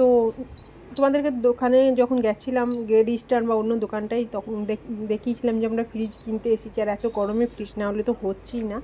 তো তোমাদেরকে দোকানে যখন গেছিলাম গ্রেড ইস্টার্ন বা অন্য দোকানটাই তখন দেখ- দেখিয়েছিলাম যে আমরা ফ্রিজ কিনতে এসেছি আর এত গরমে ফ্রিজ না হলে তো হচ্ছেই না।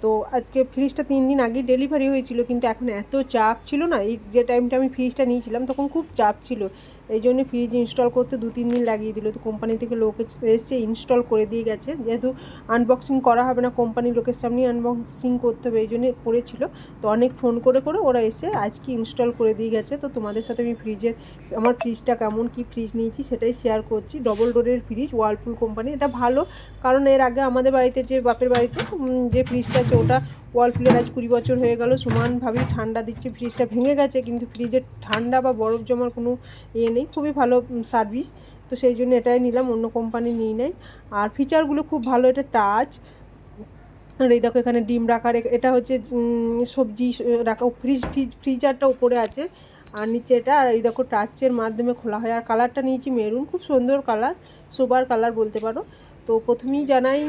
তো আজকে ফ্রিজটা তিন দিন আগে ডেলিভারি হয়েছিল কিন্তু এখন এত চাপ ছিল না, এই যে টাইমটা আমি ফ্রিজটা নিয়েছিলাম তখন খুব চাপ ছিল। এই জন্য ফ্রিজ ইনস্টল করতে দু, তিন দিন লাগিয়ে দিল। তো কোম্পানি থেকে লোক এসে ইনস্টল করে দিয়ে গেছে। যেহেতু আনবক্সিং করা হবে না কোম্পানির লোকের সামনেই আনবক্সিং করতে হবে, এই জন্য পড়েছিল। তো অনেক ফোন করে করে ওরা এসে আজকে ইনস্টল করে দিয়ে গেছে। তো তোমাদের সাথে আমি ফ্রিজের আমার ফ্রিজটা কেমন, কি ফ্রিজ নিয়েছি সেটাই শেয়ার করছি। ডবল ডোরের ফ্রিজ ওয়ালপুল কোম্পানি এটা ভালো, কারণ এর আগে আমাদের বাড়িতে যে বাপের বাড়িতে যে ফ্রিজটা আছে, ওটা ওয়ালপুলের আজ কুড়ি বছর হয়ে গেল, সমানভাবেই ঠান্ডা দিচ্ছে ফ্রিজটা ভেঙে গেছে, কিন্তু ফ্রিজের ঠান্ডা বা বরফ জমার কোনো ইয়ে নেই, খুবই ভালো সার্ভিস তো সেই জন্য এটাই নিলাম, অন্য কোম্পানি নিই নাই। আর ফিচারগুলো খুব ভালো, এটা টাচ আর এই দেখো এখানে ডিম রাখার এটা হচ্ছে সবজি, রাখা ফ্রিজ ফ্রিজ ফ্রিজারটা উপরে আছে, আর নিচে এটা, আর এই দেখো টাচের মাধ্যমে খোলা হয়, আর কালারটা নিয়েছি মেরুন, খুব সুন্দর কালার সোবার কালার বলতে পারো, তো প্রথমেই জানাই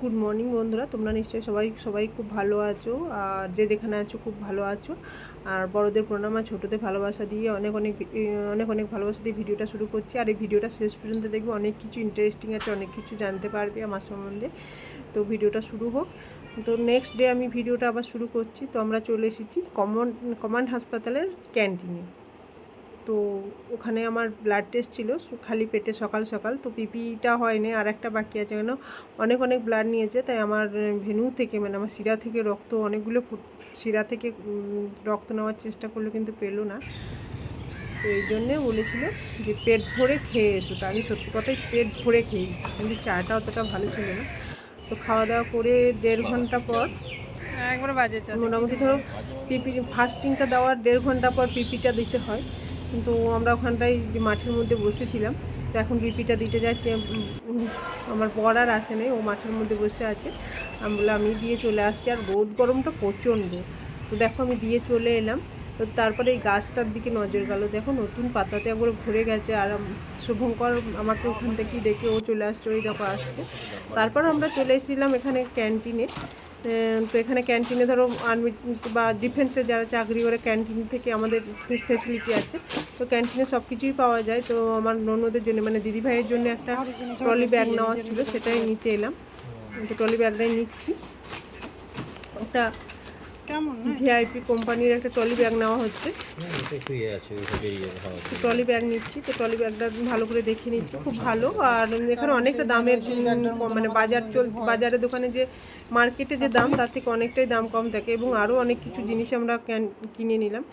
গুড মর্নিং বন্ধুরা। তোমরা নিশ্চয়ই সবাই সবাই খুব ভালো আছো, আর যে যেখানে আছো খুব ভালো আছো। আর বড়দের প্রণাম আর ছোটোদের ভালোবাসা দিয়ে অনেক অনেক অনেক অনেক ভালোবাসা দিয়ে ভিডিওটা শুরু করছি। আর এই ভিডিওটা শেষ পর্যন্ত দেখবে, অনেক কিছু ইন্টারেস্টিং আছে, অনেক কিছু জানতে পারবে আমার সম্বন্ধে। তো ভিডিওটা শুরু হোক। তো নেক্সট ডে আমি ভিডিওটা আবার শুরু করছি। তো আমরা চলে এসেছি কমন কমান্ড হাসপাতালের ক্যান্টিনে তো ওখানে আমার ব্লাড টেস্ট ছিল খালি পেটে সকাল সকাল তো পিপিটা হয়নি আর একটা বাকি আছে কেন অনেক অনেক ব্লাড নিয়েছে তাই আমার ভেনু থেকে মানে আমার শিরা থেকে রক্ত অনেকগুলো শিরা থেকে রক্ত নেওয়ার চেষ্টা করল কিন্তু পেল না। তো এই জন্যে বলেছিল যে পেট ভরে খেয়ে এসো তা আমি সত্যি কথাই পেট ভরে খেয়ে কিন্তু চাটা অতটা ভালো ছিল না। তো খাওয়া দাওয়া করে দেড় ঘণ্টা পর একবার বাজে মোটামুটি ধরো পিপি ফাস্টিংটা দেওয়ার দেড় ঘণ্টা পর পিপিটা দিতে হয়। কিন্তু আমরা ওখানটায় মাঠের মধ্যে বসেছিলাম, তো এখন পিপিটা দিতে যাচ্ছে আমার আর আসে নেই, ও মাঠের মধ্যে বসে আছে। আমি বললাম, আমি দিয়ে চলে আসছি, আর রোদ গরমটা প্রচণ্ড। তো দেখো, আমি দিয়ে চলে এলাম। তো তারপরে এই গাছটার দিকে নজর গেল। দেখো, নতুন পাতাতে একবার ভরে গেছে, আর শুভঙ্কর আমাকে ওখান থেকেই দেখে ও চলে আসছে, ওই দেখো আসছে। তারপর আমরা চলে এসেছিলাম এখানে ক্যান্টিনে। তো এখানে ক্যান্টিনে ধরো আর্মি বা ডিফেন্সের যারা চাকরি করে ক্যান্টিন থেকে আমাদের ফেসিলিটি আছে। তো ক্যান্টিনে সব কিছুই পাওয়া যায়। তো আমার ননদের জন্য মানে দিদিভাইয়ের জন্য একটা ট্রলি ব্যাগ নেওয়া ছিল সেটাই নিতে এলাম। তো ট্রলি ব্যাগটাই নিচ্ছি। একটা ভিআইপি কোম্পানির একটা ট্রলি ব্যাগ নেওয়া হচ্ছে। একটু ইয়ে দিয়ে। ট্রলি ব্যাগ নিচ্ছি তো ট্রলি ব্যাগটা ভালো করে দেখে নিচ্ছি খুব ভালো। আর এখানে অনেকটা দামের কম, মানে বাজার চল বাজারের দোকানে যে মার্কেটে যে দাম তার থেকে অনেকটাই দাম কম থাকে এবং আরও অনেক কিছু জিনিস আমরা কিনে নিলাম।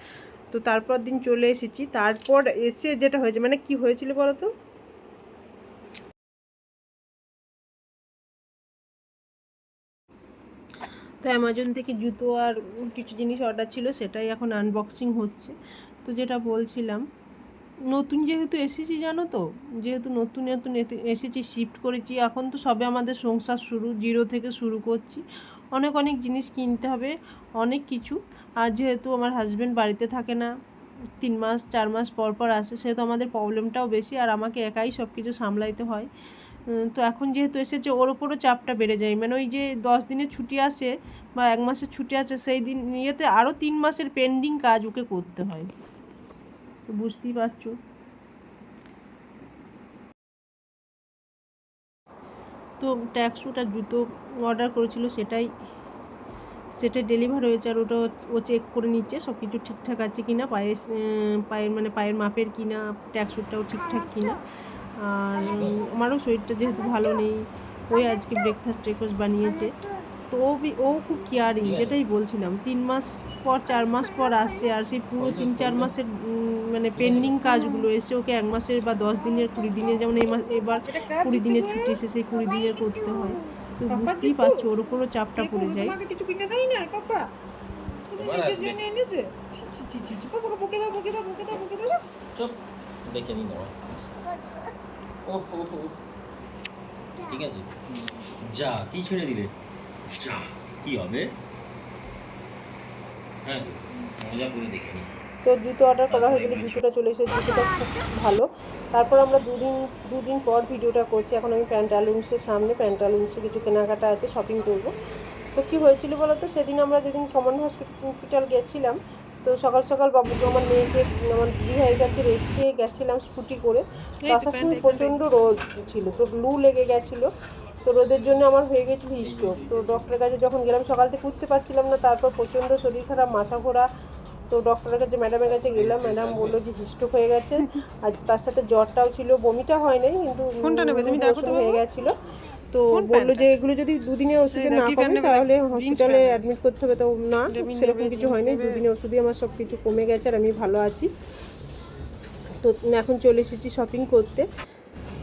তো তারপর দিন চলে এসেছি। তারপর এসে যেটা হয়েছে মানে কি হয়েছিল বলো তো? তো অ্যামাজন থেকে জুতো আর কিছু জিনিস অর্ডার ছিল, সেটাই এখন আনবক্সিং হচ্ছে। তো যেটা বলছিলাম, নতুন যেহেতু এসেছি জানো তো, যেহেতু নতুন নতুন এসেছি শিফট করেছি, এখন তো সবে আমাদের সংসার শুরু জিরো থেকে শুরু করছি। অনেক অনেক জিনিস কিনতে হবে, অনেক কিছু। আর যেহেতু আমার হাজব্যান্ড বাড়িতে থাকে না, তিন মাস, চার মাস পর পর আসে, সেহেতু আমাদের প্রবলেমটাও বেশি, আর আমাকে একাই সব কিছু সামলাইতে হয়। তো এখন যেহেতু এসেছে ওর ওপরও চাপটা বেড়ে যায় মানে ওই যে দশ দিনের ছুটি আসে বা এক মাসের ছুটি আছে, সেই দিন ইয়েতে আরও তিন মাসের পেন্ডিং কাজ ওকে করতে হয়। তো বুঝতেই পারছ। তো ট্যাক্স ওটা জুতো অর্ডার করেছিল, সেটাই, সেটা ডেলিভার হয়েছে আর ওটা ও চেক করে নিচ্ছে সব কিছু ঠিকঠাক আছে কি না পায়ের পায়ের মানে পায়ের মাপের কি না ট্যাক্স সুটটাও ঠিকঠাক কি না আর আমারও শরীরটা যেহেতু ভালো নেই ওই আজকে ব্রেকফাস্ট ট্রেকফাস্ট বানিয়েছে। তো ও বি- ও খুব কেয়ারিং যেটাই বলছিলাম তিন মাস পর চার মাস পর আসছে আর সেই পুরো তিন চার মাসের মানে পেন্ডিং কাজগুলো এসে ওকে এক মাসের বা দশ দিনের কুড়ি দিনের যেমন এই মাস এবার কুড়ি দিনের ছুটি এসে সেই কুড়ি দিনের করতে হয়। তো বুঝতেই পারছ ওর উপরও চাপটা পড়ে যায়। কিছু কিনে দেয় না পাপা। এনেছে চুপ দেখে। ঠিক আছে? যা কি ছেড়ে দিলে? যা কি হবে? হ্যাঁ মজা করে দেখে তো জুতো অর্ডার করা হয়েছিল জুতোটা চলে এসেছে জুতোটা খুব ভালো। তারপর আমরা দুদিন দুদিন পর ভিডিওটা করছি। এখন আমি প্যান্টালুন্সের সামনে প্যান্টালুন্সে কিছু কেনাকাটা আছে শপিং করব। তো তো কী হয়েছিল বলো তো সেদিন আমরা যেদিন কমন হসপিটাল গেছিলাম তো সকাল সকাল বাবুকে আমার মেয়েকে আমার দিদি ভাইয়ের কাছে রেখে গেছিলাম স্কুটি করে। তো আসার সময় প্রচণ্ড রোদ ছিল তো লু লেগে গেছিল। তো রোদের জন্য আমার হয়ে গেছিল স্ট্রোক তো ডক্টরের কাছে যখন গেলাম সকাল থেকে উঠতে পারছিলাম না তারপর প্রচণ্ড শরীর খারাপ মাথা ঘোরা। তো ডক্টরের কাছে ম্যাডামের কাছে গেলাম ম্যাডাম বলল যে হিস্ট্রোক হয়ে গেছে। আর তার সাথে জ্বরটাও ছিল বমিটা হয় নাই কিন্তু হয়ে গেছিল। তো বলল যে এগুলো যদি দুদিনের ওষুধে না কমে তাহলে হসপিটালে অ্যাডমিট করতে হবে তো না সেরকম কিছু হয়নি দুদিনের ওষুধে আমার সব কিছু কমে গেছে আর আমি ভালো আছি। তো এখন চলে এসেছি শপিং করতে।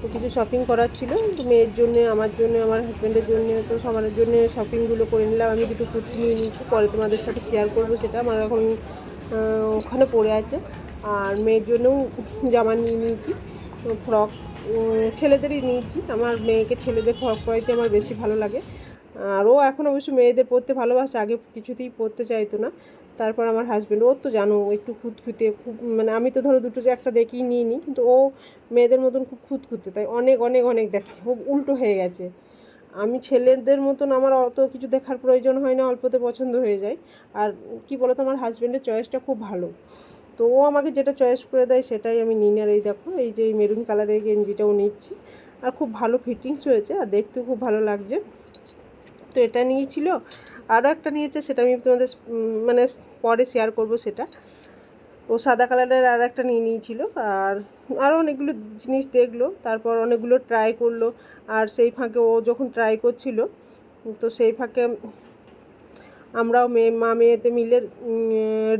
তো কিছু শপিং করার ছিল তো মেয়ের জন্য আমার জন্য আমার হাজব্যান্ডের জন্য তো সবার জন্য শপিংগুলো করে নিলাম। আমি দুটো কুর্তি নিয়ে নিয়েছি পরে তোমাদের সাথে শেয়ার করব সেটা। আমার এখন ওখানে পড়ে আছে। আর মেয়ের জন্যও জামা নিয়ে নিয়েছি ফ্রক ছেলেদেরই নিয়েছি আমার মেয়েকে ছেলেদের ফ্রক পরাইতে আমার বেশি ভালো লাগে। আর ও এখন অবশ্য মেয়েদের পড়তে ভালোবাসে, আগে কিছুতেই পড়তে চাইতো না। তারপর আমার হাজব্যান্ড ওর তো জানো একটু খুঁতখুঁতে, খুব মানে আমি তো ধরো দুটো একটা দেখেই নিই নি কিন্তু ও মেয়েদের মতন খুব খুঁতখুঁতে। তাই অনেক অনেক অনেক দেখে, খুব উল্টো হয়ে গেছে। আমি ছেলেদের মতন আমার অত কিছু দেখার প্রয়োজন হয় না, অল্পতে পছন্দ হয়ে যায়। আর কি বলতো, আমার হাজব্যান্ডের চয়েসটা খুব ভালো। তো ও আমাকে যেটা চয়েস করে দেয় সেটাই আমি নিই আর এই দেখো, এই যে এই মেরুন কালারের গেঞ্জিটাও নিচ্ছি। আর খুব ভালো ফিটিংস হয়েছে আর দেখতেও খুব ভালো লাগছে। তো এটা নিয়েছিল। আরও একটা নিয়েছে, সেটা আমি তোমাদের মানে পরে শেয়ার করব সেটা। ও সাদা কালারের আর একটা নিয়ে নিয়েছিল। আর আরও অনেকগুলো জিনিস দেখল, তারপর অনেকগুলো ট্রাই করল। আর সেই ফাঁকে ও যখন ট্রাই করছিল, তো সেই ফাঁকে আমরাও মেয়ে মা, মেয়েতে মিলে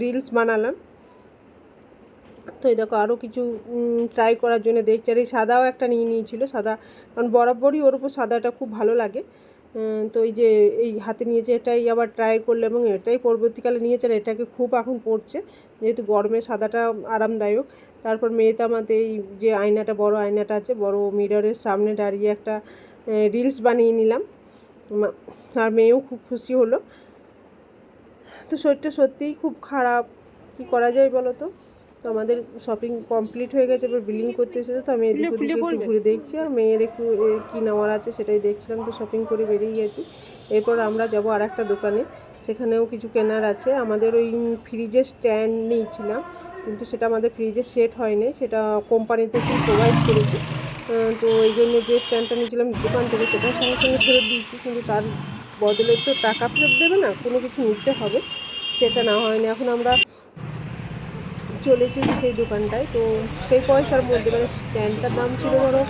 রিলস বানালাম। তো এই দেখো আরও কিছু ট্রাই করার জন্য দেখছি। আর এই সাদাও একটা নিয়ে নিয়েছিল, সাদা। কারণ বরাবরই ওর উপর সাদাটা খুব ভালো লাগে। তো এই যে, এই হাতে নিয়েছে এটাই আবার ট্রাই করল এবং এটাই পরবর্তীকালে নিয়েছে, আর এটাকে খুব এখন পড়ছে যেহেতু গরমে সাদাটা আরামদায়ক। তারপর মেয়েতে আমাদের এই যে আয়নাটা, বড় আয়নাটা আছে, বড় মিররের সামনে দাঁড়িয়ে একটা রিলস বানিয়ে নিলাম। আর মেয়েও খুব খুশি হলো। তো শরীরটা সত্যিই খুব খারাপ। কি করা যায় বলো তো? তো আমাদের শপিং কমপ্লিট হয়ে গেছে এবার বিলিং করতে এসেছে তো আমি এদিক ওদিকে একটু ঘুরে দেখছি আর মেয়ের একটু কী নেওয়ার আছে সেটাই দেখছিলাম তো শপিং করে বেরিয়ে গেছি। এরপর আমরা যাব আর একটা দোকানে সেখানেও কিছু কেনার আছে। আমাদের ওই ফ্রিজের স্ট্যান্ড নিয়েছিলাম কিন্তু সেটা আমাদের ফ্রিজের সেট হয়নি সেটা কোম্পানি থেকে প্রোভাইড করেছে। তো ওই জন্য যে স্ট্যান্ডটা নিয়েছিলাম দোকান থেকে সেটা সঙ্গে সঙ্গে ফেরত দিয়েছি কিন্তু তার বদলে তো টাকা ফেরত দেবে না কোনো কিছু নিতে হবে সেটা না হয়নি। এখন আমরা চলে এসেছি সেই দোকানটায়। তো সেই পয়সার মধ্যে মানে স্ট্যান্ডটার দাম ছিল ধরো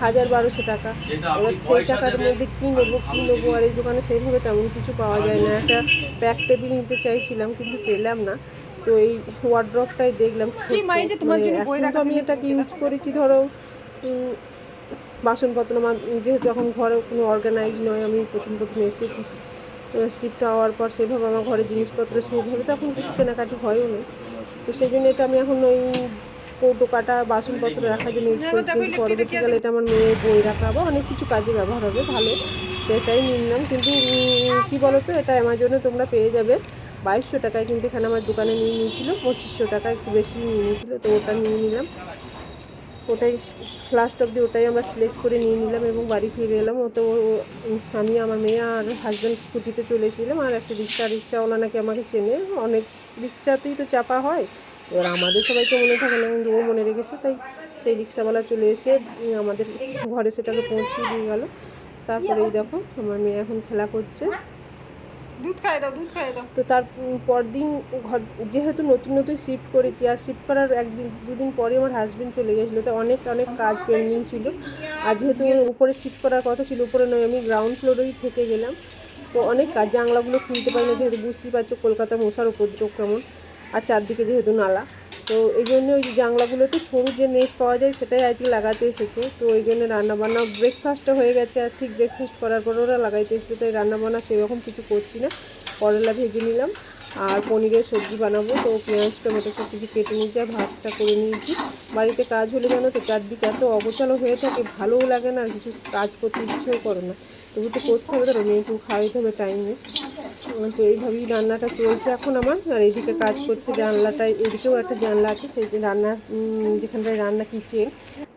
হাজার বারোশো টাকা। এবার সেই টাকার মধ্যে কী নেব কী নেব? আর এই দোকানে সেইভাবে তেমন কিছু পাওয়া যায় না। একটা প্যাক টেবিল নিতে চাইছিলাম কিন্তু পেলাম না। তো এই ওয়ার্ড্রপটাই দেখলাম। মানে এখন তো আমি এটাকে ইউজ করেছি ধরো বাসনপত্র মা- যেহেতু এখন ঘরে কোনো অর্গানাইজ নয় আমি প্রথম প্রথম এসেছি। শিফট হওয়ার পর সেভাবে আমার ঘরে জিনিসপত্র সেইভাবে তো এখন কিছু কেনাকাটি হয়ও না। তো সেই জন্য এটা আমি এখন ওই কৌটো কাটা বাসনপত্র রাখার জন্য ইউজ করছি। পরবর্তীকালে এটা আমার মেয়ে বই রাখা বা অনেক কিছু কাজে ব্যবহার হবে, ভালো। তো এটাই নিলাম কিন্তু কি বলো তো এটা অ্যামাজনে তোমরা পেয়ে যাবে। বাইশশো টাকায় কিন্তু এখানে আমার দোকানে নিয়ে নিয়েছিলো, পঁচিশশো টাকা একটু বেশি নিয়ে নিয়েছিল, তো ওটা নিয়ে নিলাম। ওটাই লাস্ট অব্দি ওটাই আমরা সিলেক্ট করে নিয়ে নিলাম এবং বাড়ি ফিরে এলাম। ও তো ও- ও- আমি, আমার মেয়ে আর হাজব্যান্ড স্কুটিতে চলে এসেছিলাম আর একটা রিক্সা, রিক্সাওয়ালা নাকি আমাকে চেনে। অনেক রিক্সাতেই তো চাপা হয়। এবার আমাদের সবাই তো মনে থাকে না কিন্তু ও মনে রেখেছে, তাই সেই রিক্সাওয়ালা চলে এসে আমাদের ঘরে সেটাকে পৌঁছিয়ে দিয়ে গেল। তারপরে এই দেখো, আমার মেয়ে এখন খেলা করছে। দুধ খাই দাও, দুধ খাই দাও। তো তার পর পরদিন ঘর যেহেতু নতুন নতুন শিফট করেছি, আর শিফট করার একদিন, দুদিন পরে আমার হাজব্যান্ড চলে গেছিল তো অনেক অনেক কাজ পেন্ডিং ছিল। আর যেহেতু উপরে শিফট করার কথা ছিল, উপরে নয়, আমি গ্রাউন্ড ফ্লোরেই থেকে গেলাম। তো অনেক কাজ, জানলাগুলো খুলতে পারি না যেহেতু বুঝতেই পারছ, কলকাতা মশার উপদ্রব কেমন। আর চারদিকে যেহেতু নালা। তো এই জন্য ওই যে জানলাগুলোতে সরু যে নেট পাওয়া যায় সেটাই আজকে লাগাতে এসেছে। তো ওই জন্য রান্নাবান্না ব্রেকফাস্টটা হয়ে গেছে আর ঠিক ব্রেকফাস্ট করার পর ওরা লাগাইতে এসেছে, তাই রান্নাবান্না সেরকম কিছু করছি না। করলা ভেজে নিলাম আর পনিরের সবজি বানাবো। তো পেঁয়াজ, টমেটো সব কিছু কেটে নিয়েছি আর ভাতটা করে নিয়েছি। বাড়িতে কাজ হলে জানো তো চারদিকে এত অগোছালো হয়ে থাকে, ভালোও লাগে না আর কিছু কাজ করতে ইচ্ছেও করে না। তবু তো করতে হবে, ধরো মেয়েকেও খাওয়াইতে হবে টাইমে তো এইভাবেই রান্নাটা চলছে এখন আমার। আর এইদিকে কাজ করছে জানলাটায়, এদিকেও একটা জানলা আছে, সেই যে রান্নার যেখানটায় রান্না কিচেন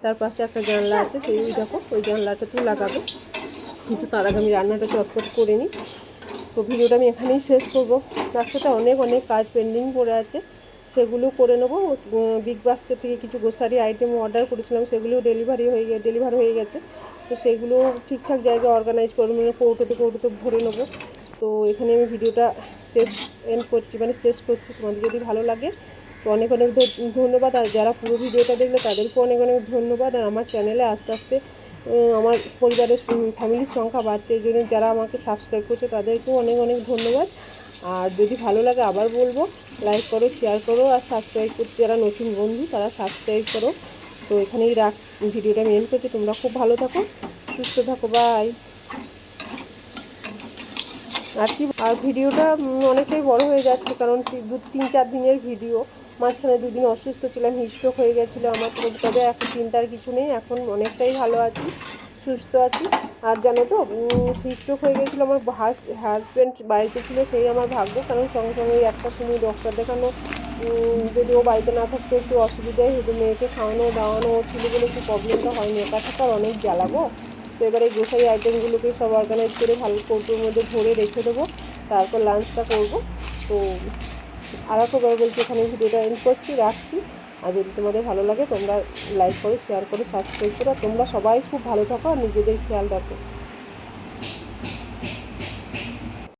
তার পাশে একটা জানলা আছে, সেই দেখো, ওই জানলাটাতেও লাগাবো। কিন্তু তার আগে আমি রান্নাটা চটপট করে নিই। তো ভিডিওটা আমি এখানেই শেষ করব। তার সাথে অনেক অনেক কাজ পেন্ডিং পড়ে আছে। সেগুলো করে নেব। বিগ বাস্কেট থেকে কিছু গ্রোসারি আইটেম অর্ডার করেছিলাম, সেগুলো ডেলিভারি হয়ে গে ডেলিভার হয়ে গেছে। তো সেগুলো ঠিকঠাক জায়গায় অর্গানাইজ করে মানে কৌটোতে কৌটোতে ভরে নেব। তো এখানে আমি ভিডিওটা শেষ এন্ড করছি মানে শেষ করছি। তোমাদের যদি ভালো লাগে, তো অনেক অনেক ধন্যবাদ। আর যারা পুরো ভিডিওটা দেখলে, তাদেরকেও অনেক অনেক ধন্যবাদ। আর আমার চ্যানেলে আস্তে আস্তে আমার পরিবারের ফ্যামিলির সংখ্যা বাড়ছে। এই জন্য যারা আমাকে সাবস্ক্রাইব করছে, তাদেরকেও অনেক অনেক ধন্যবাদ। আর যদি ভালো লাগে, আবার বলব লাইক করো শেয়ার করো, আর সাবস্ক্রাইব করতে যারা নতুন বন্ধু, তারা সাবস্ক্রাইব করো। তো এখানেই রাখ, ভিডিওটা এন্ড করছি। তোমরা খুব ভালো থাকো, সুস্থ থাকো বাই আর কি, আর ভিডিওটা অনেকটাই বড় হয়ে যাচ্ছে, কারণ দু, তিন, চার দিনের ভিডিও। মাঝখানে দুদিন অসুস্থ ছিলাম, হিস্ট্রোক হয়ে গেছিল আমার, তবে এখন চিন্তার কিছু নেই, এখন অনেকটাই ভালো আছি, সুস্থ আছি। আর জানো তো হিস্ট্রোক হয়ে গেছিল আমার হাজব্যান্ড বাড়িতে ছিল, সেই আমার ভাগ্য, কারণ সঙ্গে সঙ্গে একটা সময় ডক্টর দেখানো যদি ও বাড়িতে না থাকতো একটু অসুবিধাই হতো মেয়েকে খাওয়ানো, দাওয়ানো ছিল বলে একটু প্রবলেমটা হয়নি একা থাকার অনেক জ্বালাবো তো এবারে গ্রোসারি আইটেমগুলোকে সব অর্গানাইজ করে ভালো কৌটোর মধ্যে ভরে রেখে দেবো। তারপর লাঞ্চটা করব। তো আর একবার বলছি, এখানে ভিডিওটা এন্ড করছি, রাখছি। আর যদি তোমাদের ভালো লাগে তোমরা লাইক করো শেয়ার করো সাবস্ক্রাইব করো। তোমরা সবাই খুব ভালো থাকো আর নিজেদের খেয়াল রাখো।